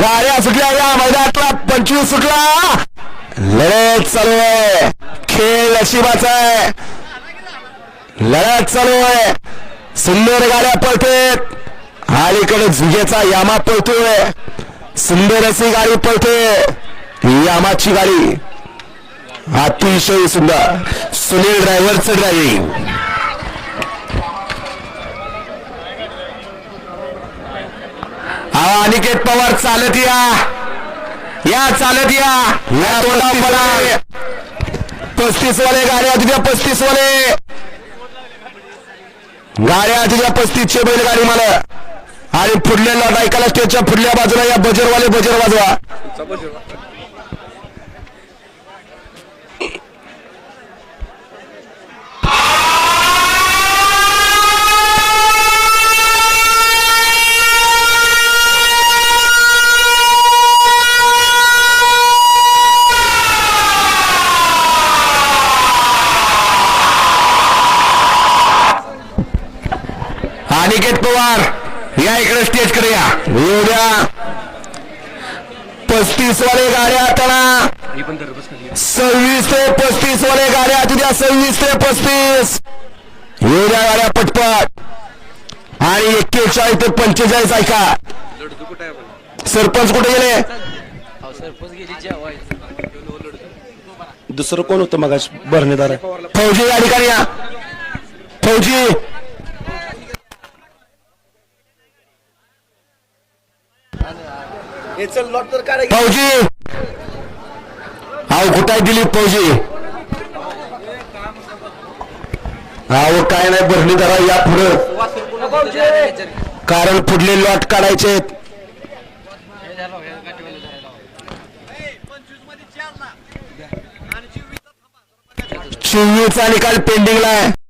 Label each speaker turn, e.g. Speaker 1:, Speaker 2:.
Speaker 1: गाड्या सुटल्या या मैदानातला. पंचवीस सुटला. लढत चालू आहे. खेळ नशिबाचा आहे. लढत चालू आहे. सुंदर गाड्या पळतेत. अलीकडे झुगेचा यामा पळतोय. सुंदर अशी गाडी पळते. यामाची गाडी. अतिशय सुंदर. सुनील ड्रायव्हरचं ड्रायव्हिंग अहो अनिकेत पवार चालत या. या चालत या. या तोंडा मला पस्तीस वाले गाड्या तुझ्या पस्तीस वाले गाड्या तुझ्या पस्तीसचे बैलगाडी मला आणि पुढल्या ऐकायला स्टेजच्या पुढल्या बाजूला या बजरवाले बजर वाजवा. अनिकेत पवार या इकडे स्टेजकडे या. येऊ द्या. पस्तीस वाले गाड्या आता सव्वीस ते पस्तीस वाले गाड्या तुझ्या सव्वीस ते पस्तीस. द्या गाड्या पटपट. आणि एक्केचाळीस ते पंचेचाळीस ऐका. सरपंच कुठे गेले?
Speaker 2: दुसरं कोण होतं मग भरणेदार.
Speaker 1: फौजी या ठिकाणी या. फौजी फौजी! अहो कुठाय दिली फौजी? अहो काय नाही भरणी धरा या पुढं. कारण पुढले लॉट काढायचे चोवीसचा निकाल पेंडिंगला आहे.